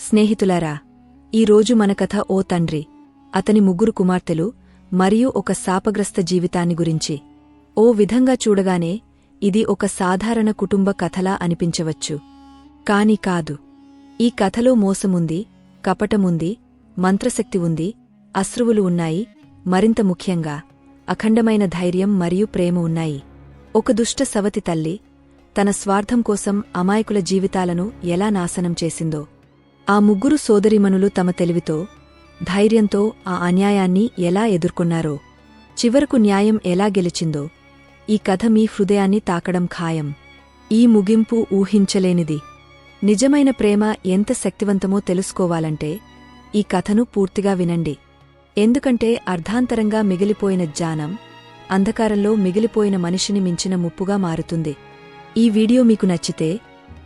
స్నేహితులారా ఈరోజు మన కథ ఓ తండ్రి అతని ముగ్గురు కుమార్తెలు మరియు ఒక శాపగ్రస్త జీవితాన్ని గురించి. ఓ విధంగా చూడగానే ఇది ఒక సాధారణ కుటుంబ కథలా అనిపించవచ్చు. కాని కాదు ఈ కథలో మోసముంది కపటముంది మంత్రశక్తి ఉంది అశ్రువులు ఉన్నాయి మరింత ముఖ్యంగా అఖండమైన ధైర్యం మరియు ప్రేమ ఉన్నాయి. ఒక దుష్ట సవతి తల్లి తన స్వార్థం కోసం అమాయకుల జీవితాలను ఎలా నాశనం చేసిందో ఆ ముగ్గురు సోదరిమనులు తమ తెలివితో ధైర్యంతో ఆ అన్యాయాన్ని ఎలా ఎదుర్కొన్నారో చివరకు న్యాయం ఎలా గెలిచిందో ఈ కథ మీ హృదయాన్ని తాకడం ఖాయం. ఈ ముగింపు ఊహించలేనిది. నిజమైన ప్రేమ ఎంత శక్తివంతమో తెలుసుకోవాలంటే ఈ కథను పూర్తిగా వినండి. ఎందుకంటే అర్ధాంతరంగా మిగిలిపోయిన జ్ఞానం అంధకారంలో మిగిలిపోయిన మనిషిని మించిన ముప్పుగా మారుతుంది. ఈ వీడియో మీకు నచ్చితే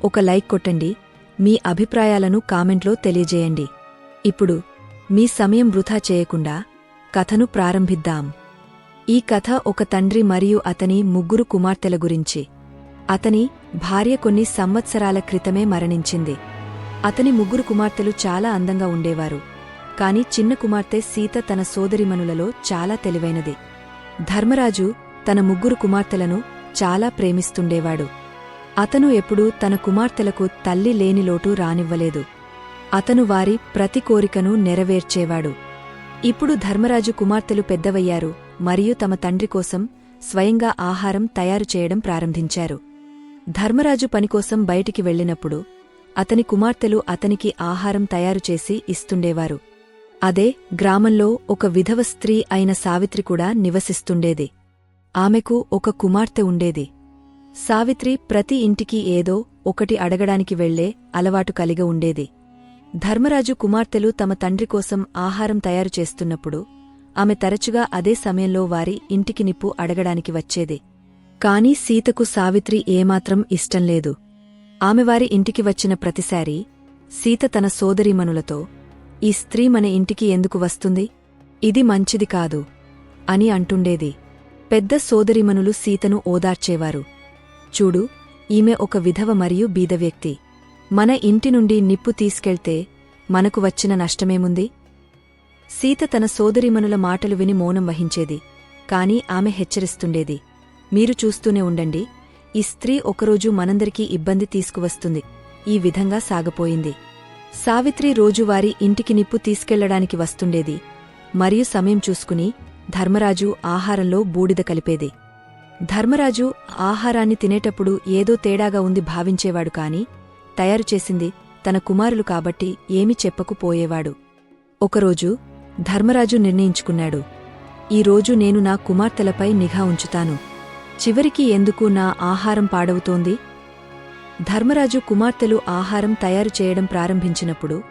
ఒక లైక్ కొట్టండి మీ అభిప్రాయాలను కామెంట్లో తెలియజేయండి. ఇప్పుడు మీ సమయం వృధా చేయకుండా కథను ప్రారంభిద్దాం. ఈ కథ ఒక తండ్రి మరియు అతని ముగ్గురు కుమార్తెల గురించి. అతని భార్య కొన్ని సంవత్సరాల క్రితమే మరణించింది. అతని ముగ్గురు కుమార్తెలు చాలా అందంగా ఉండేవారు. కాని చిన్న కుమార్తె సీత తన సోదరిమనులలో చాలా తెలివైనది. ధర్మరాజు తన ముగ్గురు కుమార్తెలను చాలా ప్రేమిస్తుండేవాడు. అతను ఎప్పుడూ తన కుమార్తెలకు తల్లి లేని లోటు రానివ్వలేదు. అతను వారి ప్రతి కోరికను నెరవేర్చేవాడు. ఇప్పుడు ధర్మరాజు కుమార్తెలు పెద్దవయ్యారు మరియు తమ తండ్రి కోసం స్వయంగా ఆహారం తయారు చేయడం ప్రారంభించారు. ధర్మరాజు పనికోసం బయటికి వెళ్ళినప్పుడు అతని కుమార్తెలు అతనికి ఆహారం తయారు చేసి ఇస్తుండేవారు. అదే గ్రామంలో ఒక విధవ స్త్రీ అయిన సావిత్రి కూడా నివసిస్తుండేది. ఆమెకు ఒక కుమార్తె ఉండేది. సావిత్రి ప్రతి ఇంటికి ఏదో ఒకటి అడగడానికి వెళ్ళే అలవాటు కలిగి ఉండేది. ధర్మరాజు కుమార్తెలు తమ తండ్రి కోసం ఆహారం తయారు చేస్తున్నప్పుడు ఆమె తరచుగా అదే సమయంలో వారి ఇంటికి నిప్పు అడగడానికి వచ్చేది. కాని సీతకు సావిత్రి ఏమాత్రం ఇష్టంలేదు ఆమె వారి ఇంటికి వచ్చిన ప్రతిసారీ సీత తన సోదరీమణులతో ఈ స్త్రీ మన ఇంటికి ఎందుకు వస్తుంది? ఇది మంచిది కాదు అని అంటుండేది. పెద్ద సోదరిమనులు సీతను ఓదార్చేవారు. చూడు ఈమె ఒక విధవ మరియు బీద వ్యక్తి. మన ఇంటి నుండి నిప్పు తీసుకెళ్తే మనకు వచ్చిన నష్టమేముంది? సీత తన సోదరిమనుల మాటలు విని మౌనం వహించేది కాని ఆమె హెచ్చరిస్తుండేది మీరు చూస్తూనే ఉండండి ఈ స్త్రీ ఒకరోజు మనందరికీ ఇబ్బంది తీసుకువస్తుంది ఈ విధంగా సాగపోయింది. సావిత్రి రోజువారీ ఇంటికి నిప్పు తీసుకెళ్ళడానికి వస్తుండేది మరియు సమయం చూసుకుని ధర్మరాజు ఆహారంలో బూడిద కలిపేది. ధర్మరాజు ఆహారాన్ని తినేటప్పుడు ఏదో తేడాగా ఉంది భావించేవాడు కాని తయారు చేసింది తన కుమారులు కాబట్టి ఏమి చెప్పకుపోయేవాడు. ఒకరోజు ధర్మరాజు నిర్ణయించుకున్నాడు. ఈరోజు నేను నా కుమార్తెలపై నిఘా ఉంచుతాను. చివరికి ఎందుకు నా ఆహారం పాడవుతోంది? ధర్మరాజు కుమార్తెలు ఆహారం తయారు చేయడం ప్రారంభించినప్పుడు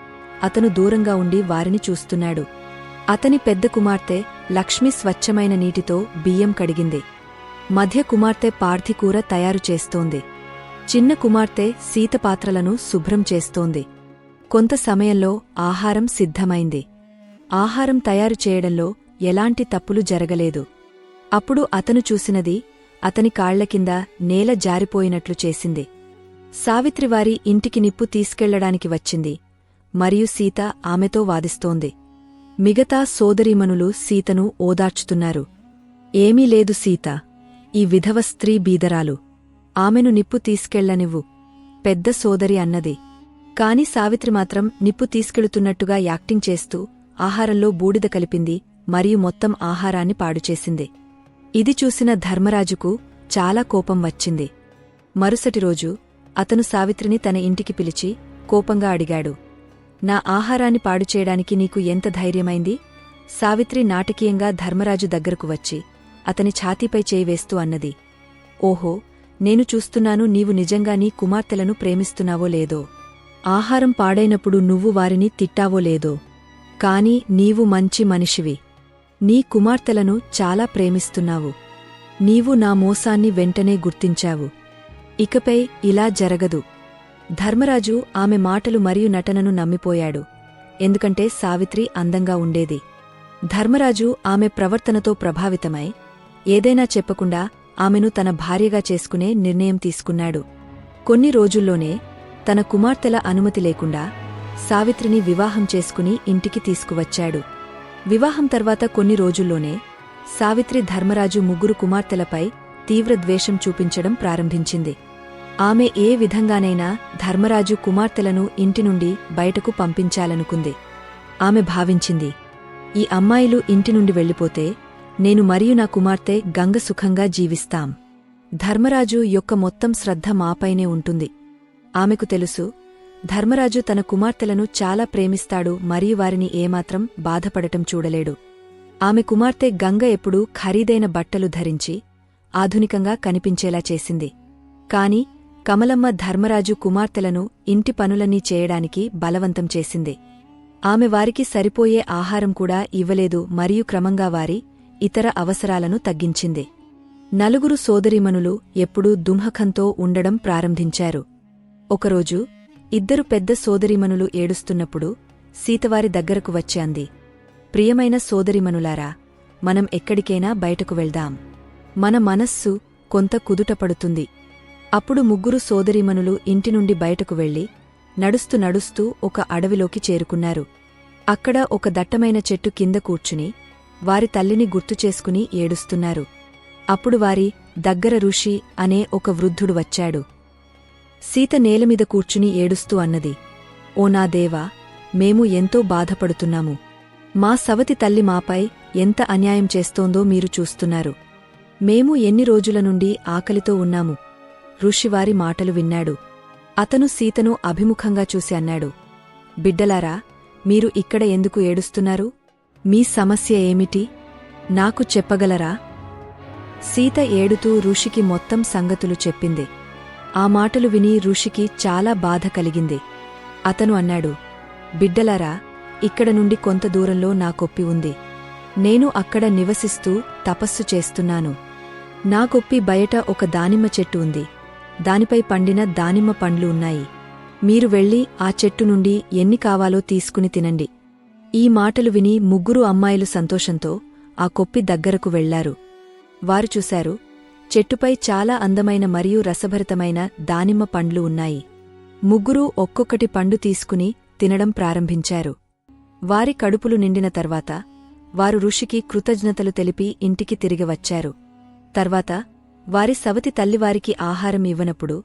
అతను దూరంగా ఉండి వారిని చూస్తున్నాడు. అతని పెద్ద కుమార్తె లక్ష్మి స్వచ్ఛమైన నీటితో బియ్యం కడిగింది. మధ్య కుమార్తె పార్థికూర తయారు చేస్తోంది. చిన్న కుమార్తె సీతపాత్రలను శుభ్రం చేస్తోంది. కొంత సమయంలో ఆహారం సిద్ధమైంది. ఆహారం తయారు చేయడంలో ఎలాంటి తప్పులు జరగలేదు. అప్పుడు అతను చూసినది అతని కాళ్ళ కింద నేల జారిపోయినట్లు చేసింది. సావిత్రివారి ఇంటికి నిప్పు తీసుకెళ్ళడానికి వచ్చింది. మరియు సీత ఆమెతో వాదిస్తోంది. మిగతా సోదరీమణులు సీతను ఓదార్చుతున్నారు. ఏమీ లేదు సీత. ఈ విధవ స్త్రీ బీదరాలు ఆమెను నిప్పు తీసుకెళ్ళనివ్వు పెద్ద సోదరి అన్నది. కాని సావిత్రి మాత్రం నిప్పు తీసుకెళుతున్నట్టుగా యాక్టింగ్ చేస్తూ ఆహారంలో బూడిద కలిపింది మరియు మొత్తం ఆహారాన్ని పాడుచేసింది. ఇది చూసిన ధర్మరాజుకు చాలా కోపం వచ్చింది. మరుసటి రోజు అతను సావిత్రిని తన ఇంటికి పిలిచి కోపంగా అడిగాడు. నా ఆహారాన్ని పాడుచేయడానికి నీకు ఎంత ధైర్యమైంది? సావిత్రి నాటకీయంగా ధర్మరాజు దగ్గరకు వచ్చి అతని ఛాతీపై చేయివేస్తూ అన్నది. ఓహో నేను చూస్తున్నాను నీవు నిజంగా నీ కుమార్తెలను ప్రేమిస్తున్నావో లేదో. ఆహారం పాడైనప్పుడు నువ్వు వారిని తిట్టావో లేదో. కాని నీవు మంచి మనిషివి. నీ కుమార్తెలను చాలా ప్రేమిస్తున్నావు. నీవు నా మోసాన్ని వెంటనే గుర్తించావు. ఇకపై ఇలా జరగదు. ధర్మరాజు ఆమె మాటలు మరియు నటనను నమ్మిపోయాడు. ఎందుకంటే సావిత్రి అందంగా ఉండేది. ధర్మరాజు ఆమె ప్రవర్తనతో ప్రభావితమై ఏదైనా చెప్పకుండా ఆమెను తన భార్యగా చేసుకునే నిర్ణయం తీసుకున్నాడు. కొన్ని రోజుల్లోనే తన కుమార్తెల అనుమతి లేకుండా సావిత్రిని వివాహం చేసుకుని ఇంటికి తీసుకువచ్చాడు. వివాహం తర్వాత కొన్ని రోజుల్లోనే సావిత్రి ధర్మరాజు ముగ్గురు కుమార్తెలపై తీవ్ర ద్వేషం చూపించడం ప్రారంభించింది. ఆమె ఏ విధంగానైనా ధర్మరాజు కుమార్తెలను ఇంటి నుండి బయటకు పంపించాలనుకుంది. ఆమె భావించింది ఈ అమ్మాయిలు ఇంటి నుండి వెళ్ళిపోతే నేను మరియు నా కుమార్తె గంగ సుఖంగా జీవిస్తాం. ధర్మరాజు యొక్క మొత్తం శ్రద్ధ మాపైనే ఉంటుంది. ఆమెకు తెలుసు ధర్మరాజు తన కుమార్తెలను చాలా ప్రేమిస్తాడు మరియు వారిని ఏమాత్రం బాధపడటం చూడలేడు. ఆమె కుమార్తె గంగ ఎప్పుడూ ఖరీదైన బట్టలు ధరించి ఆధునికంగా కనిపించేలా చేసింది. కాని కమలమ్మ ధర్మరాజు కుమార్తెలను ఇంటి పనులన్నీ చేయడానికి బలవంతం చేసింది. ఆమె వారికి సరిపోయే ఆహారం కూడా ఇవ్వలేదు మరియు క్రమంగా వారి ఇతర అవసరాలను తగ్గించింది. నలుగురు సోదరిమనులు ఎప్పుడూ దుంహకంతో ఉండడం ప్రారంభించారు. ఒకరోజు ఇద్దరు పెద్ద సోదరిమనులు ఏడుస్తున్నప్పుడు సీతవారి దగ్గరకు వచ్చి అంది ప్రియమైన సోదరిమనులారా మనం ఎక్కడికైనా బయటకు వెళ్దాం. మన మనస్సు కొంత కుదుటపడుతుంది అప్పుడు ముగ్గురు సోదరిమనులు ఇంటి నుండి బయటకు వెళ్ళి నడుస్తూ నడుస్తూ ఒక అడవిలోకి చేరుకున్నారు. అక్కడ ఒక దట్టమైన చెట్టు కింద కూర్చుని వారి తల్లిని గుర్తుచేసుకుని ఏడుస్తున్నారు. అప్పుడు వారి దగ్గర ఋషి అనే ఒక వృద్ధుడు వచ్చాడు. సీత నేలమీద కూర్చుని ఏడుస్తూ అన్నది ఓ నా దేవా మేము ఎంతో బాధపడుతున్నాము. మా సవతి తల్లి మాపై ఎంత అన్యాయం చేస్తోందో మీరు చూస్తున్నారు. మేము ఎన్ని రోజుల నుండి ఆకలితో ఉన్నాము. ఋషివారి మాటలు విన్నాడు. అతను సీతను అభిముఖంగా చూసి అన్నాడు బిడ్డలారా మీరు ఇక్కడ ఎందుకు ఏడుస్తున్నారు? మీ సమస్య ఏమిటి? నాకు చెప్పగలరా? సీత ఏడుతూ ఋషికి మొత్తం సంగతులు చెప్పింది. ఆ మాటలు విని ఋషికి చాలా బాధ కలిగింది. అతను అన్నాడు బిడ్డలారా ఇక్కడ నుండి కొంత దూరంలో నా కొప్పి ఉంది. నేను అక్కడ నివసిస్తూ తపస్సు చేస్తున్నాను. నా కొప్పి బయట ఒక దానిమ్మ చెట్టు ఉంది. దానిపై పండిన దానిమ్మ పండ్లు ఉన్నాయి. మీరు వెళ్ళి ఆ చెట్టు నుండి ఎన్ని కావాలో తీసుకుని తినండి. ఈ మాటలు విని ముగ్గురు అమ్మాయిలు సంతోషంతో ఆ కొప్పి దగ్గరకు వెళ్ళారు. వారు చూశారు చెట్టుపై చాలా అందమైన మరియు రసభరితమైన దానిమ్మ పండ్లు ఉన్నాయి. ముగ్గురూ ఒక్కొక్కటి పండు తీసుకుని తినడం ప్రారంభించారు. వారి కడుపులు నిండిన తర్వాత వారు ఋషికి కృతజ్ఞతలు తెలిపి ఇంటికి తిరిగి వచ్చారు. తర్వాత వారి సవతి తల్లివారికి ఆహారం ఇవ్వనప్పుడు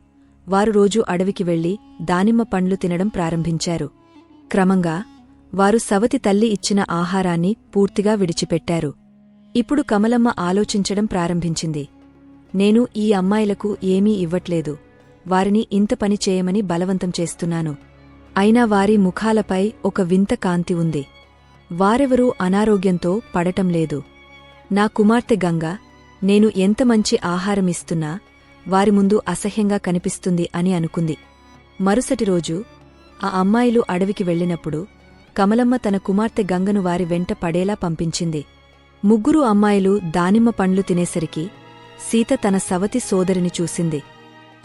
వారు రోజూ అడవికి వెళ్ళి దానిమ్మ పండ్లు తినడం ప్రారంభించారు. క్రమంగా వారు సవతి తల్లి ఇచ్చిన ఆహారాన్ని పూర్తిగా విడిచిపెట్టారు. ఇప్పుడు కమలమ్మ ఆలోచించడం ప్రారంభించింది. నేను ఈ అమ్మాయిలకు ఏమీ ఇవ్వట్లేదు. వారిని ఇంత పని చేయమని బలవంతం చేస్తున్నాను. అయినా వారి ముఖాలపై ఒక వింత కాంతి ఉంది. వారెవరూ అనారోగ్యంతో పడటం లేదు. నా కుమార్తె గంగ నేను ఎంత మంచి ఆహారమిస్తున్నా వారి ముందు అసహ్యంగా కనిపిస్తుంది అని అనుకుంది. మరుసటి రోజు ఆ అమ్మాయిలు అడవికి వెళ్ళినప్పుడు కమలమ్మ తన కుమార్తె గంగను వారి వెంట పడేలా పంపించింది. ముగ్గురు అమ్మాయిలు దానిమ్మ పండ్లు తినేసరికి సీత తన సవతి సోదరిని చూసింది.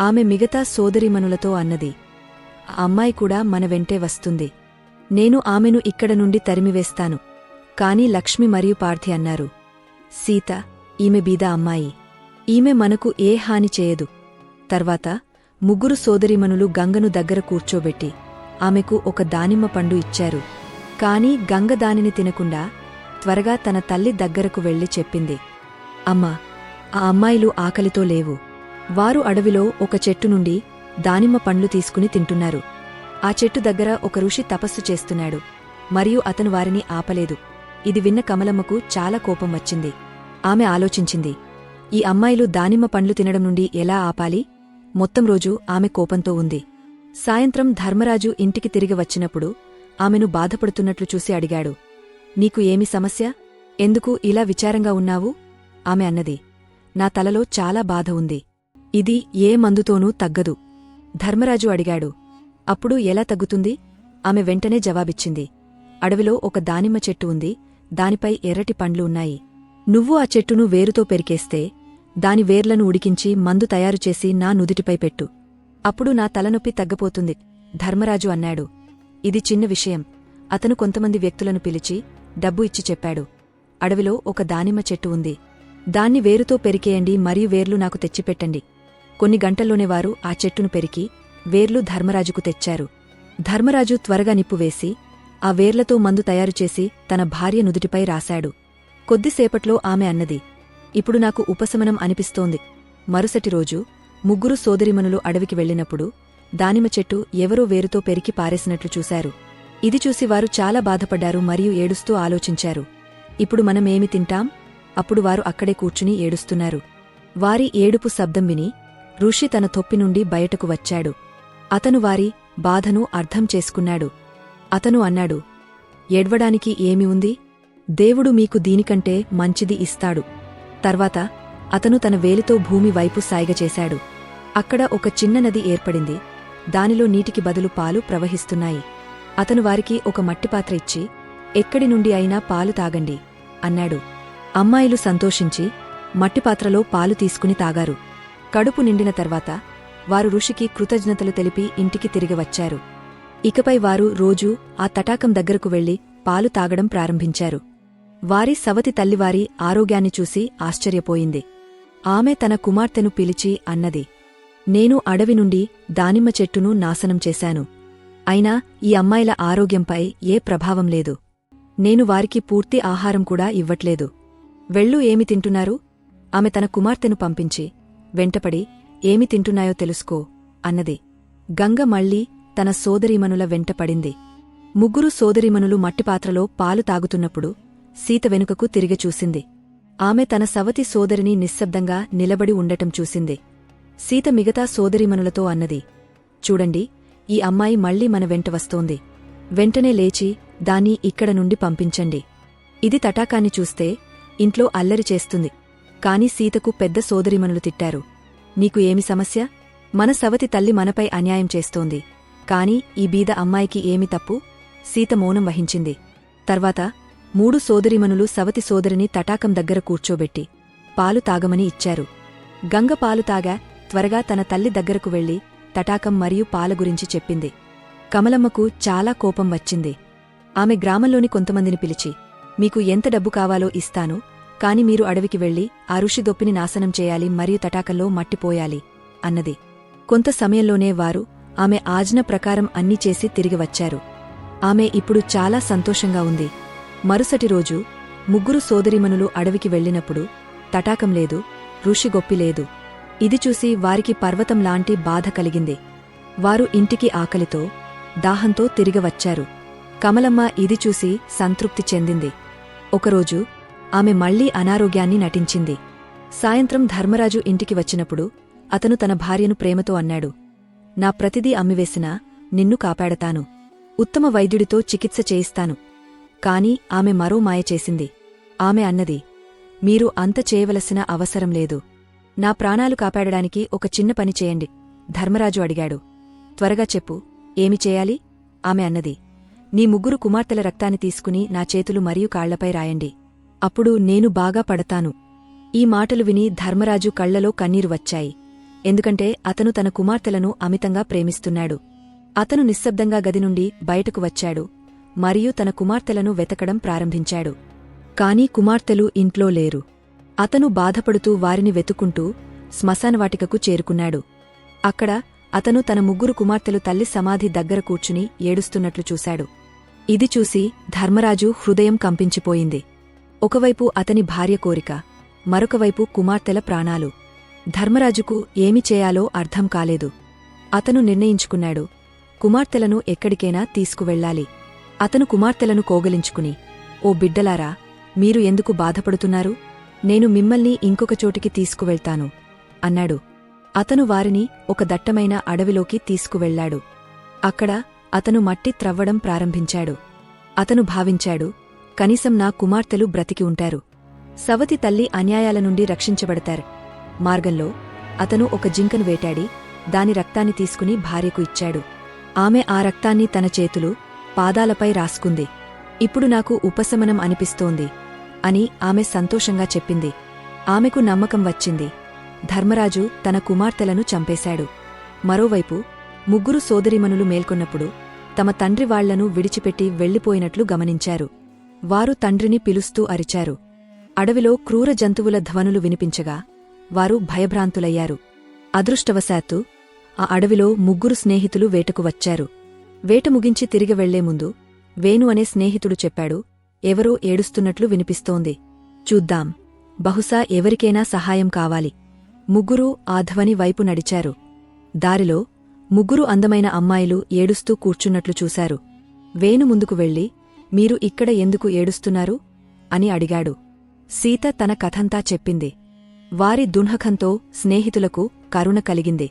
ఆమె మిగతా సోదరిమనులతో అన్నది ఆ అమ్మాయి కూడా మన వెంటే వస్తుంది. నేను ఆమెను ఇక్కడ నుండి తరిమివేస్తాను. కాని లక్ష్మి మరియు పార్థి అన్నారు సీత ఈమె బీద అమ్మాయి. ఈమె మనకు ఏ హాని చేయదు. తర్వాత ముగ్గురు సోదరిమనులు గంగను దగ్గర కూర్చోబెట్టి ఆమెకు ఒక దానిమ్మ పండు ఇచ్చారు. కాని గంగ దానిని తినకుండా త్వరగా తన తల్లి దగ్గరకు వెళ్ళి చెప్పింది. అమ్మా ఆ అమ్మాయిలు ఆకలితో లేవు. వారు అడవిలో ఒక చెట్టు నుండి దానిమ్మ పండ్లు తీసుకుని తింటున్నారు. ఆ చెట్టు దగ్గర ఒక ఋషి తపస్సు చేస్తున్నాడు. మరియు అతను వారిని ఆపలేదు. ఇది విన్న కమలమ్మకు చాలా కోపం వచ్చింది. ఆమె ఆలోచించింది ఈ అమ్మాయిలు దానిమ్మ పండ్లు తినడం నుండి ఎలా ఆపాలి? మొత్తం రోజు ఆమె కోపంతో ఉంది. సాయంత్రం ధర్మరాజు ఇంటికి తిరిగి వచ్చినప్పుడు ఆమెను బాధపడుతున్నట్లు చూసి అడిగాడు. నీకు ఏమి సమస్య? ఎందుకు ఇలా విచారంగా ఉన్నావు? ఆమె అన్నది. నా తలలో చాలా బాధ ఉంది. ఇది ఏ మందుతోనూ తగ్గదు. ధర్మరాజు అడిగాడు. అప్పుడు ఎలా తగ్గుతుంది? ఆమె వెంటనే జవాబిచ్చింది. అడవిలో ఒక దానిమ్మ చెట్టు ఉంది. దానిపై ఎర్రటి పండ్లు ఉన్నాయి. నువ్వు ఆ చెట్టును వేరుతో పెరికేస్తే దాని వేర్లను ఉడికించి మందు తయారుచేసి నా నుదిటిపై పెట్టు. అప్పుడు నా తలనొప్పి తగ్గపోతుంది ధర్మరాజు అన్నాడు. ఇది చిన్న విషయం. అతను కొంతమంది వ్యక్తులను పిలిచి డబ్బు ఇచ్చి చెప్పాడు. అడవిలో ఒక దానిమ్మ చెట్టు ఉంది. దాన్ని వేరుతో పెరికేయండి మరియు వేర్లు నాకు తెచ్చిపెట్టండి. కొన్ని గంటల్లోనే వారు ఆ చెట్టును పెరికి వేర్లు ధర్మరాజుకు తెచ్చారు. ధర్మరాజు త్వరగా నిప్పువేసి ఆ వేర్లతో మందు తయారుచేసి తన భార్య నుదుటిపై రాశాడు. కొద్దిసేపట్లో ఆమె అన్నది ఇప్పుడు నాకు ఉపశమనం అనిపిస్తోంది. మరుసటి రోజు ముగ్గురు సోదరిమనులు అడవికి వెళ్ళినప్పుడు దానిమ చెట్టు ఎవరో వేరుతో పెరికి పారేసినట్లు చూశారు. ఇది చూసి వారు చాలా బాధపడ్డారు మరియు ఏడుస్తూ ఆలోచించారు. ఇప్పుడు మనమేమి తింటాం? అప్పుడు వారు అక్కడే కూర్చుని ఏడుస్తున్నారు. వారి ఏడుపు శబ్దం విని ఋషి తన తొప్పి నుండి బయటకు వచ్చాడు. అతను వారి బాధను అర్థం చేసుకున్నాడు. అతను అన్నాడు ఏడ్వడానికి ఏమి ఉంది? దేవుడు మీకు దీనికంటే మంచిది ఇస్తాడు. తర్వాత అతను తన వేలితో భూమి వైపు సాయిగ చేశాడు. అక్కడ ఒక చిన్న నది ఏర్పడింది. దానిలో నీటికి బదులు పాలు ప్రవహిస్తున్నాయి. అతను వారికి ఒక మట్టిపాత్ర ఇచ్చి ఎక్కడి నుండి అయినా పాలు తాగండి అన్నాడు. అమ్మాయిలు సంతోషించి మట్టిపాత్రలో పాలు తీసుకుని తాగారు. కడుపు నిండిన తర్వాత వారు ఋషికి కృతజ్ఞతలు తెలిపి ఇంటికి తిరిగి వచ్చారు. ఇకపై వారు రోజూ ఆ తటాకం దగ్గరకు వెళ్ళి పాలు తాగడం ప్రారంభించారు. వారి సవతి తల్లివారి ఆరోగ్యాన్ని చూసి ఆశ్చర్యపోయింది. ఆమె తన కుమార్తెను పిలిచి అన్నది నేను అడవి నుండి దానిమ్మ చెట్టును నాశనం చేశాను. అయినా ఈ అమ్మాయిల ఆరోగ్యంపై ఏ ప్రభావం లేదు. నేను వారికి పూర్తి ఆహారం కూడా ఇవ్వట్లేదు. వెళ్ళు ఏమి తింటున్నారు? ఆమె తన కుమార్తెను పంపించి వెంటపడి ఏమి తింటున్నాయో తెలుసుకో అన్నది. గంగ మళ్ళీ తన సోదరీమనుల వెంటపడింది ముగ్గురు సోదరీమనులు మట్టిపాత్రలో పాలు తాగుతున్నప్పుడు సీత వెనుకకు తిరిగి చూసింది. ఆమె తన సవతి సోదరిని నిశ్శబ్దంగా నిలబడి ఉండటం చూసింది. సీత మిగతా సోదరిమనులతో అన్నది. చూడండి ఈ అమ్మాయి మళ్ళీ మన వెంట వస్తోంది. వెంటనే లేచి దాన్ని ఇక్కడ నుండి పంపించండి. ఇది తటాకాన్ని చూస్తే ఇంట్లో అల్లరి చేస్తుంది. కాని సీతకు పెద్ద సోదరిమనులు తిట్టారు. నీకు ఏమి సమస్య? మన సవతి తల్లి మనపై అన్యాయం చేస్తోంది. కాని ఈ బీద అమ్మాయికి ఏమి తప్పు? సీత మౌనం వహించింది. తర్వాత మూడు సోదరిమనులు సవతి సోదరిని తటాకం దగ్గర కూర్చోబెట్టి పాలు తాగమని ఇచ్చారు. గంగ పాలు తాగా త్వరగా తన తల్లి దగ్గరకు వెళ్ళి తటాకం మరియు పాల గురించి చెప్పింది. కమలమ్మకు చాలా కోపం వచ్చింది. ఆమె గ్రామంలోని కొంతమందిని పిలిచి మీకు ఎంత డబ్బు కావాలో ఇస్తాను కాని మీరు అడవికి వెళ్ళి ఆ ఋషిదొప్పిని నాశనం చేయాలి మరియు తటాకంలో మట్టిపోయాలి అన్నది. కొంత సమయంలోనే వారు ఆమె ఆజ్ఞ ప్రకారం అన్నీ చేసి తిరిగి వచ్చారు. ఆమె ఇప్పుడు చాలా సంతోషంగా ఉంది. మరుసటి రోజు ముగ్గురు సోదరిమనులు అడవికి వెళ్ళినప్పుడు తటాకం లేదు ఋషిగొప్పి లేదు. ఇది చూసి వారికి పర్వతం లాంటి బాధ కలిగింది. వారు ఇంటికి ఆకలితో దాహంతో తిరిగి వచ్చారు. కమలమ్మ ఇది చూసి సంతృప్తి చెందింది. ఒకరోజు ఆమె మళ్ళీ అనారోగ్యాన్ని నటించింది. సాయంత్రం ధర్మరాజు ఇంటికి వచ్చినప్పుడు అతను తన భార్యను ప్రేమతో అన్నాడు. నా ప్రతిదీ అమ్మివేసినా నిన్ను కాపాడతాను. ఉత్తమ వైద్యుడితో చికిత్స చేయిస్తాను. కాని ఆమె మరో మాయ చేసింది. ఆమె అన్నది మీరు అంత చేయవలసిన అవసరం లేదు. నా ప్రాణాలు కాపాడడానికి ఒక చిన్న పని చేయండి ధర్మరాజు అడిగాడు. త్వరగా చెప్పు ఏమి చేయాలి? ఆమె అన్నది. నీ ముగ్గురు కుమార్తెల రక్తాన్ని తీసుకుని నా చేతులు మరియు కాళ్ళపై రాయండి. అప్పుడు నేను బాగా పడతాను. ఈ మాటలు విని ధర్మరాజు కళ్ళలో కన్నీరు వచ్చాయి. ఎందుకంటే అతను తన కుమార్తెలను అమితంగా ప్రేమిస్తున్నాడు. అతను నిశ్శబ్దంగా గది నుండి బయటకు వచ్చాడు. మరియు తన కుమార్తెలను వెతకడం ప్రారంభించాడు. కాని కుమార్తెలు ఇంట్లో లేరు. అతను బాధపడుతూ వారిని వెతుకుంటూ శ్మశానవాటికకు చేరుకున్నాడు. అక్కడ అతను తన ముగ్గురు కుమార్తెలు తల్లి సమాధి దగ్గర కూర్చుని ఏడుస్తున్నట్లు చూశాడు. ఇది చూసి ధర్మరాజు హృదయం కంపించిపోయింది. ఒకవైపు అతని భార్య కోరిక మరొకవైపు కుమార్తెల ప్రాణాలు. ధర్మరాజుకు ఏమి చేయాలో అర్థం కాలేదు. అతను నిర్ణయించుకున్నాడు కుమార్తెలను ఎక్కడికైనా తీసుకువెళ్ళాలి. అతను కుమార్తెలను కోగలించుకుని ఓ బిడ్డలారా మీరు ఎందుకు బాధపడుతున్నారు? నేను మిమ్మల్ని ఇంకొక చోటికి తీసుకువెళ్తాను అన్నాడు. అతను వారిని ఒక దట్టమైన అడవిలోకి తీసుకువెళ్ళాడు అక్కడ అతను మట్టి త్రవ్వడం ప్రారంభించాడు. అతను భావించాడు కనీసం నా కుమార్తెలు బ్రతికి ఉంటారు. సవతి తల్లి అన్యాయాల నుండి రక్షించబడతారు. మార్గంలో అతను ఒక జింకను వేటాడి దాని రక్తాన్ని తీసుకుని భార్యకు ఇచ్చాడు. ఆమె ఆ రక్తాన్ని తన చేతులు పాదాలపై రాసుకుంది. ఇప్పుడు నాకు ఉపశమనం అనిపిస్తోంది. అని ఆమె సంతోషంగా చెప్పింది. ఆమెకు నమ్మకం వచ్చింది. ధర్మరాజు తన కుమార్తెలను చంపేశాడు. మరోవైపు ముగ్గురు సోదరిమనులు మేల్కొన్నప్పుడు తమ తండ్రి వాళ్ళను విడిచిపెట్టి వెళ్ళిపోయినట్లు గమనించారు. వారు తండ్రిని పిలుస్తూ అరిచారు. అడవిలో క్రూర జంతువుల ధ్వనులు వినిపించగా వారు భయభ్రాంతులయ్యారు. అదృష్టవశాత్తు ఆ అడవిలో ముగ్గురు స్నేహితులు వేటకు వచ్చారు. వేట ముగించి తిరిగి వెళ్ళే ముందు వేణు అనే స్నేహితుడు చెప్పాడు ఎవరో ఏడుస్తున్నట్లు వినిపిస్తోంది. చూద్దాం. బహుశా ఎవరికైనా సహాయం కావాలి. ముగ్గురూ ఆధవని వైపు నడిచారు. దారిలో ముగ్గురు అందమైన అమ్మాయిలు ఏడుస్తూ కూర్చున్నట్లు చూశారు. వేణు ముందుకు వెళ్ళి మీరు ఇక్కడ ఎందుకు ఏడుస్తున్నారు? అని అడిగాడు. సీత తన కథంతా చెప్పింది. వారి దున్హకంతో స్నేహితులకు కరుణ కలిగింది.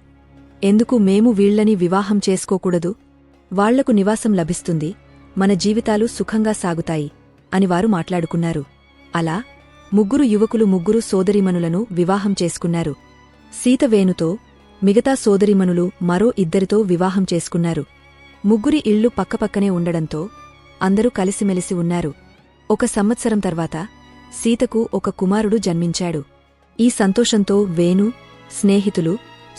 ఎందుకు మేము వీళ్ళని వివాహం చేసుకోకూడదు? వాళ్ళకు నివాసం లభిస్తుంది. మన జీవితాలు సుఖంగా సాగుతాయి. అని వారు మాట్లాడుకున్నారు. అలా ముగ్గురు యువకులు ముగ్గురు సోదరిమనులను వివాహం చేసుకున్నారు. సీత వేణుతో మిగతా సోదరిమనులు మరో ఇద్దరితో వివాహం చేసుకున్నారు. ముగ్గురి ఇళ్ళు పక్కపక్కనే ఉండడంతో అందరూ కలిసిమెలిసి ఉన్నారు. ఒక సంవత్సరం తర్వాత సీతకు ఒక కుమారుడు జన్మించాడు. ఈ సంతోషంతో వేణు స్నేహితులు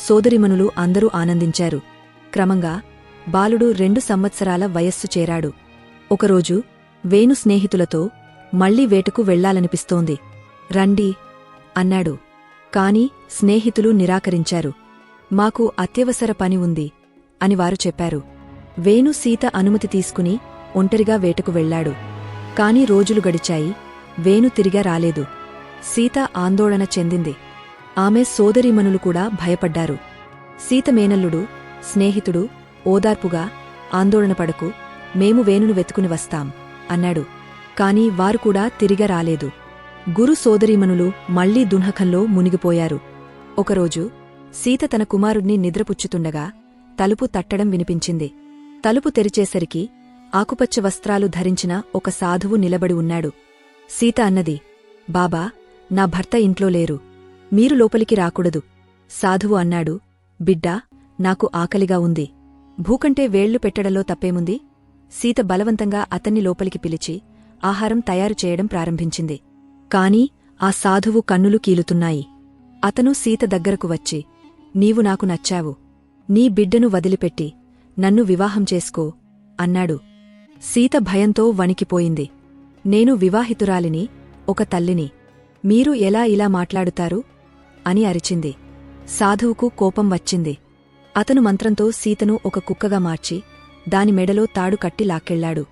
సోదరిమణులు అందరూ ఆనందించారు. క్రమంగా బాలుడు రెండు సంవత్సరాల వయస్సు చేరాడు. ఒకరోజు వేణు స్నేహితులతో మళ్ళీ వేటకు వెళ్ళాలనిపిస్తోంది రండి అన్నాడు. కాని స్నేహితులు నిరాకరించారు. మాకు అత్యవసర పని ఉంది అని వారు చెప్పారు. వేణు సీత అనుమతి తీసుకుని ఒంటరిగా వేటకు వెళ్ళాడు కాని రోజులు గడిచాయి వేణు తిరిగా రాలేదు. సీత ఆందోళన చెందింది. ఆమె సోదరీమణులు కూడా భయపడ్డారు. సీత మేనల్లుడు స్నేహితుడు ఓదార్పుగా ఆందోళనపడకు మేము వేణును వెతుకుని వస్తాం. అన్నాడు. కాని వారు కూడా తిరిగ రాలేదు. గురు సోదరీమనులు మళ్ళీ దున్హకంలో మునిగిపోయారు. ఒకరోజు సీత తన కుమారుణ్ణి నిద్రపుచ్చుతుండగా తలుపు తట్టడం వినిపించింది. తలుపు తెరిచేసరికి ఆకుపచ్చ వస్త్రాలు ధరించిన ఒక సాధువు నిలబడి ఉన్నాడు. సీత అన్నది బాబా నా భర్త ఇంట్లో లేరు. మీరు లోపలికి రాకూడదు. సాధువు అన్నాడు బిడ్డా నాకు ఆకలిగా ఉంది. భూకంటే వేళ్ళు పెట్టడంలో తప్పేముంది? సీత బలవంతంగా అతన్ని లోపలికి పిలిచి ఆహారం తయారు చేయడం ప్రారంభించింది. కాని ఆ సాధువు కన్నులు కీలుతున్నాయి. అతను సీత దగ్గరకు వచ్చి నీవు నాకు నచ్చావు. నీ బిడ్డను వదిలిపెట్టి నన్ను వివాహం చేసుకో అన్నాడు. సీత భయంతో వణికిపోయింది. నేను వివాహితురాలిని ఒక తల్లిని. మీరు ఎలా ఇలా మాట్లాడుతారు? అని అరిచింది. సాధువుకు కోపం వచ్చింది. అతను మంత్రంతో సీతను ఒక కుక్కగా మార్చి దాని మెడలో తాడు కట్టి లాక్కెళ్ళాడు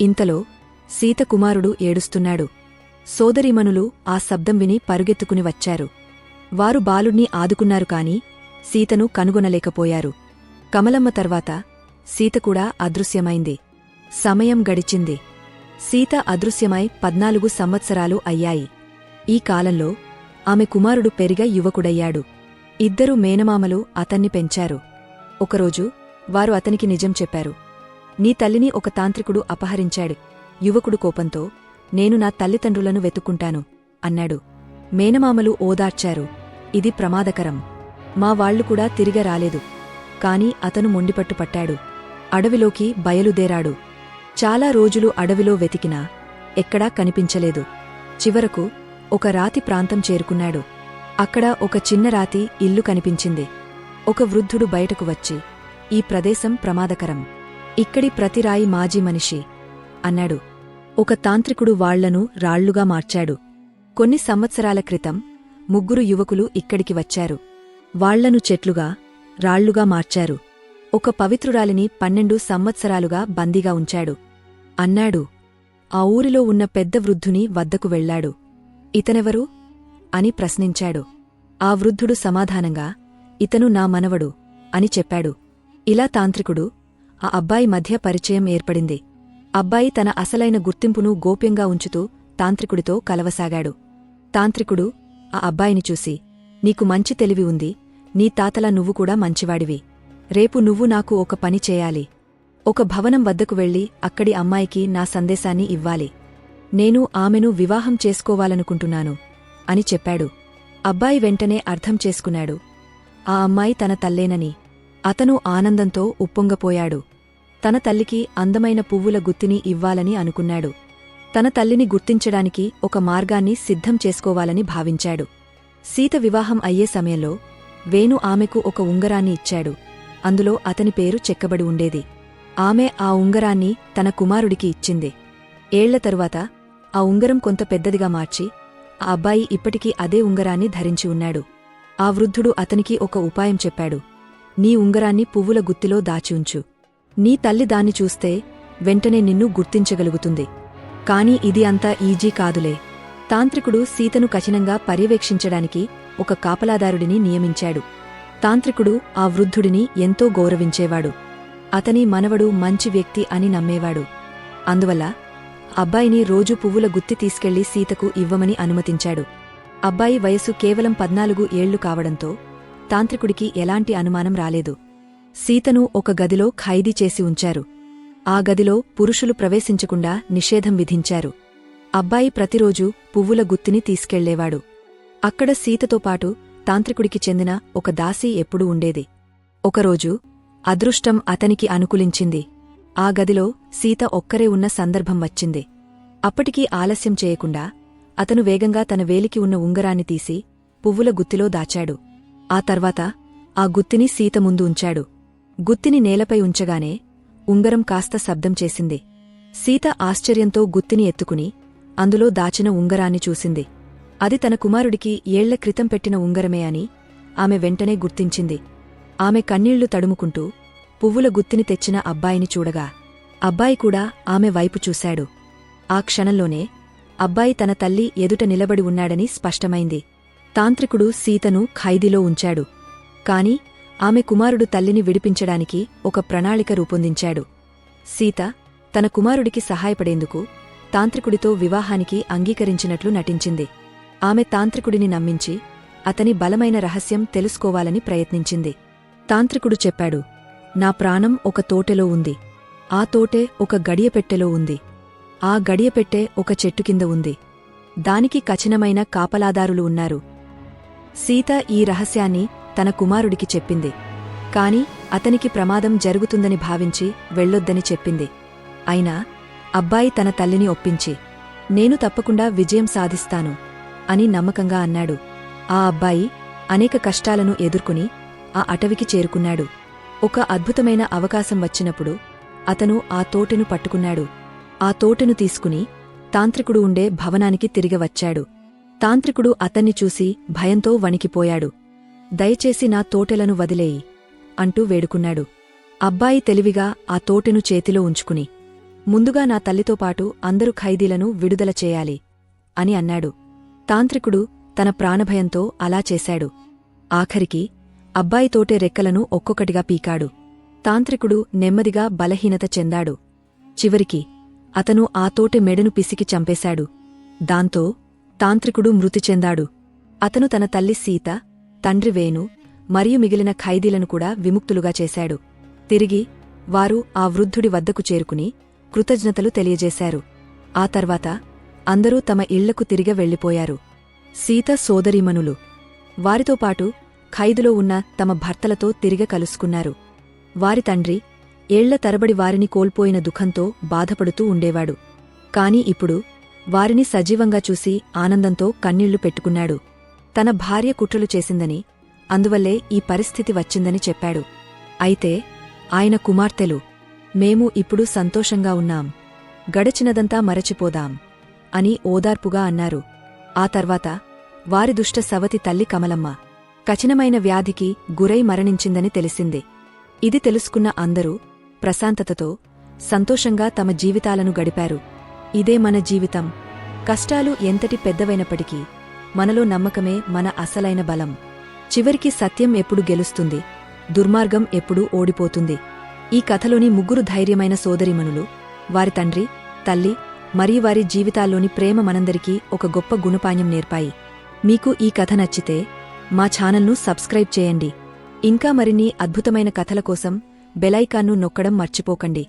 ఇంతలో సీత కుమారుడు ఏడుస్తున్నాడు. సోదరిమణులు ఆ శబ్దం విని పరుగెత్తుకుని వచ్చారు. వారు బాలుణ్ణి ఆదుకున్నారు కాని సీతను కనుగొనలేకపోయారు. కమలమ్మ తర్వాత సీత కూడా అదృశ్యమైంది. సమయం గడిచింది. సీత అదృశ్యమై పద్నాలుగు సంవత్సరాలు అయ్యాయి. ఈ కాలంలో ఆమె కుమారుడు పెరిగ యువకుడయ్యాడు. ఇద్దరు మేనమామలు అతన్ని పెంచారు. ఒకరోజు వారు అతనికి నిజం చెప్పారు. నీ తల్లిని ఒక తాంత్రికుడు అపహరించాడు. యువకుడు కోపంతో నేను నా తల్లిదండ్రులను వెతుక్కుంటాను అన్నాడు. మేనమామలు ఓదార్చారు. ఇది ప్రమాదకరం. మా వాళ్ళు కూడా తిరిగ రాలేదు. కాని అతను మొండిపట్టు పట్టాడు. అడవిలోకి బయలుదేరాడు. చాలా రోజులు అడవిలో వెతికినా ఎక్కడా కనిపించలేదు. చివరకు ఒక రాతి ప్రాంతం చేరుకున్నాడు. అక్కడ ఒక చిన్న రాతి ఇల్లు కనిపించింది. ఒక వృద్ధుడు బయటకు వచ్చి ఈ ప్రదేశం ప్రమాదకరం. ఇక్కడి ప్రతిరాయి మాజీ మనిషి. అన్నాడు. ఒక తాంత్రికుడు వాళ్ళను రాళ్ళుగా మార్చాడు. కొన్ని సంవత్సరాల క్రితం ముగ్గురు యువకులు ఇక్కడికి వచ్చారు. వాళ్ళను చెట్లుగా రాళ్ళుగా మార్చారు. ఒక పవిత్రురాలిని పన్నెండు సంవత్సరాలుగా బందీగా ఉంచాడు. అన్నాడు. ఆ ఊరిలో ఉన్న పెద్ద వృద్ధుని వద్దకు వెళ్ళాడు ఇతనెవరు? అని ప్రశ్నించాడు. ఆ వృద్ధుడు సమాధానంగా ఇతను నా మనవడు అని చెప్పాడు. ఇలా తాంత్రికుడు ఆ అబ్బాయి మధ్య పరిచయం ఏర్పడింది. అబ్బాయి తన అసలైన గుర్తింపును గోప్యంగా ఉంచుతూ తాంత్రికుడితో కలవసాగాడు. తాంత్రికుడు ఆ అబ్బాయిని చూసి నీకు మంచి తెలివి ఉంది. నీ తాతలా నువ్వు కూడా మంచివాడివి. రేపు నువ్వు నాకు ఒక పని చేయాలి. ఒక భవనం వద్దకు వెళ్ళి అక్కడి అమ్మాయికి నా సందేశాన్ని ఇవ్వాలి. నేను ఆమెను వివాహం చేసుకోవాలనుకుంటున్నాను అని చెప్పాడు. అబ్బాయి వెంటనే అర్థం చేసుకున్నాడు. ఆ అమ్మాయి తన తల్లేనని అతను ఆనందంతో ఉప్పొంగపోయాడు. తన తల్లికి అందమైన పువ్వుల గుత్తిని ఇవ్వాలని అనుకున్నాడు. తన తల్లిని గుర్తించడానికి ఒక మార్గాన్ని సిద్ధం చేసుకోవాలని భావించాడు. సీత వివాహం అయ్యే సమయంలో వేణు ఆమెకు ఒక ఉంగరాన్ని ఇచ్చాడు. అందులో అతని పేరు చెక్కబడి ఉండేది. ఆమె ఆ ఉంగరాన్ని తన కుమారుడికి ఇచ్చింది. ఏళ్ళ తరువాత ఆ ఉంగరం కొంత పెద్దదిగా మార్చి ఆ అబ్బాయి ఇప్పటికీ అదే ఉంగరాన్ని ధరించి ఉన్నాడు. ఆ వృద్ధుడు అతనికి ఒక ఉపాయం చెప్పాడు. నీ ఉంగరాన్ని పువ్వుల గుత్తిలో దాచి ఉంచు. నీ తల్లి దాన్ని చూస్తే వెంటనే నిన్ను గుర్తించగలుగుతుంది. కాని ఇది అంతా ఈజీ కాదులే. తాంత్రికుడు సీతను కఠినంగా పర్యవేక్షించడానికి ఒక కాపలాదారుడిని నియమించాడు. తాంత్రికుడు ఆ వృద్ధుడిని ఎంతో గౌరవించేవాడు. అతని మనవడు మంచి వ్యక్తి అని నమ్మేవాడు. అందువల్ల అబ్బాయిని రోజు పువ్వుల గుత్తి తీసుకెళ్ళి సీతకు ఇవ్వమని అనుమతించాడు. అబ్బాయి వయసు కేవలం పద్నాలుగు ఏళ్ళు కావడంతో తాంత్రికుడికి ఎలాంటి అనుమానం రాలేదు. సీతను ఒక గదిలో ఖైదీ చేసి ఉంచారు. ఆ గదిలో పురుషులు ప్రవేశించకుండా నిషేధం విధించారు. అబ్బాయి ప్రతిరోజూ పువ్వుల గుత్తిని తీసుకెళ్ళేవాడు. అక్కడ సీతతో పాటు తాంత్రికుడికి చెందిన ఒక దాసీ ఎప్పుడూ ఉండేది. ఒకరోజు అదృష్టం అతనికి అనుకూలించింది. ఆ గదిలో సీత ఒక్కరే ఉన్న సందర్భం వచ్చింది. అప్పటికీ ఆలస్యం చేయకుండా అతను వేగంగా తన వేలికి ఉన్న ఉంగరాన్ని తీసి పువ్వుల గుత్తిలో దాచాడు. ఆ తర్వాత ఆ గుత్తిని సీత ముందు ఉంచాడు. గుత్తిని నేలపై ఉంచగానే ఉంగరం కాస్త శబ్దం చేసింది. సీత ఆశ్చర్యంతో గుత్తిని ఎత్తుకుని అందులో దాచిన ఉంగరాన్ని చూసింది. అది తన కుమారుడికి ఏళ్ళ క్రితం పెట్టిన ఉంగరమే అని ఆమె వెంటనే గుర్తించింది. ఆమె కన్నీళ్ళు తడుముకుంటూ పువ్వుల గుత్తిని తెచ్చిన అబ్బాయిని చూడగా అబ్బాయి కూడా ఆమె వైపు చూశాడు. ఆ క్షణంలోనే అబ్బాయి తన తల్లి ఎదుట నిలబడి ఉన్నాడని స్పష్టమైంది. తాంత్రికుడు సీతను ఖైదీలో ఉంచాడు. కాని ఆమె కుమారుడు తల్లిని విడిపించడానికి ఒక ప్రణాళిక రూపొందించాడు. సీత తన కుమారుడికి సహాయపడేందుకు తాంత్రికుడితో వివాహానికి అంగీకరించినట్లు నటించింది. ఆమె తాంత్రికుడిని నమ్మించి అతని బలమైన రహస్యం తెలుసుకోవాలని ప్రయత్నించింది. తాంత్రికుడు చెప్పాడు నా ప్రాణం ఒక తోటెలో ఉంది. ఆ తోటే ఒక గడియపెట్టెలో ఉంది. ఆ గడియపెట్టె ఒక చెట్టు కింద ఉంది. దానికి కఠినమైన కాపలాదారులు ఉన్నారు. సీత ఈ రహస్యాన్ని తన కుమారుడికి చెప్పింది. కాని అతనికి ప్రమాదం జరుగుతుందని భావించి వెళ్ళొద్దని చెప్పింది. అయినా అబ్బాయి తన తల్లిని ఒప్పించి నేను తప్పకుండా విజయం సాధిస్తాను అని నమ్మకంగా అన్నాడు. ఆ అబ్బాయి అనేక కష్టాలను ఎదుర్కొని ఆ అటవికి చేరుకున్నాడు. ఒక అద్భుతమైన అవకాశం వచ్చినప్పుడు అతను ఆ తోటెను పట్టుకున్నాడు. ఆ తోటెను తీసుకుని తాంత్రికుడు ఉండే భవనానికి తిరిగి వచ్చాడు. తాంత్రికుడు అతన్ని చూసి భయంతో వణికిపోయాడు. దయచేసి నా తోటెలను వదిలేయి అంటూ వేడుకున్నాడు. అబ్బాయి తెలివిగా ఆ తోటెను చేతిలో ఉంచుకుని ముందుగా నా తల్లితో పాటు అందరు ఖైదీలను విడుదల చేయాలి అని అన్నాడు. తాంత్రికుడు తన ప్రాణభయంతో అలా చేశాడు. ఆఖరికి అబ్బాయి తోటే రెక్కలను ఒక్కొక్కటిగా పీకాడు. తాంత్రికుడు నెమ్మదిగా బలహీనత చెందాడు. చివరికి అతను ఆ తోటె మెడను పిసికి చంపేశాడు. దాంతో తాంత్రికుడు మృతి చెందాడు. అతను తన తల్లి సీత తండ్రి వేణు మరియు మిగిలిన ఖైదీలను కూడా విముక్తులుగా చేశాడు. తిరిగి వారు ఆ వృద్ధుడి వద్దకు చేరుకుని కృతజ్ఞతలు తెలియజేశారు. ఆ తర్వాత అందరూ తమ ఇళ్ళకు తిరిగ వెళ్ళిపోయారు సీత సోదరీమణులు. వారితో పాటు ఖైదులో ఉన్న తమ భర్తలతో తిరిగ కలుసుకున్నారు. వారి తండ్రి ఏళ్ళ తరబడి వారిని కోల్పోయిన దుఃఖంతో బాధపడుతూ ఉండేవాడు. కాని ఇప్పుడు వారిని సజీవంగా చూసి ఆనందంతో కన్నీళ్ళు పెట్టుకున్నాడు. తన భార్య కుట్రలు చేసిందని అందువల్లే ఈ పరిస్థితి వచ్చిందని చెప్పాడు. అయితే ఆయన కుమార్తెలు మేము ఇప్పుడు సంతోషంగా ఉన్నాం. గడచినదంతా మరచిపోదాం అని ఓదార్పుగా అన్నారు. ఆ తర్వాత వారి దుష్ట సవతి తల్లి కమలమ్మ కఠినమైన వ్యాధికి గురై మరణించిందని తెలిసింది. ఇది తెలుసుకున్న అందరూ ప్రశాంతతతో సంతోషంగా తమ జీవితాలను గడిపారు. ఇదే మన జీవితం. కష్టాలు ఎంతటి పెద్దవైనప్పటికీ మనలో నమ్మకమే మన అసలైన బలం. చివరికి సత్యం ఎప్పుడు గెలుస్తుంది? దుర్మార్గం ఎప్పుడూ ఓడిపోతుంది? ఈ కథలోని ముగ్గురు ధైర్యమైన సోదరిమణులు వారి తండ్రి తల్లి మరియు వారి జీవితాల్లోని ప్రేమ మనందరికీ ఒక గొప్ప గుణపాణ్యం నేర్పాయి. మీకు ఈ కథ నచ్చితే మా ఛానల్ను సబ్స్క్రైబ్ చేయండి. ఇంకా మరిన్ని అద్భుతమైన కథల కోసం బెలైకాన్ను నొక్కడం మర్చిపోకండి.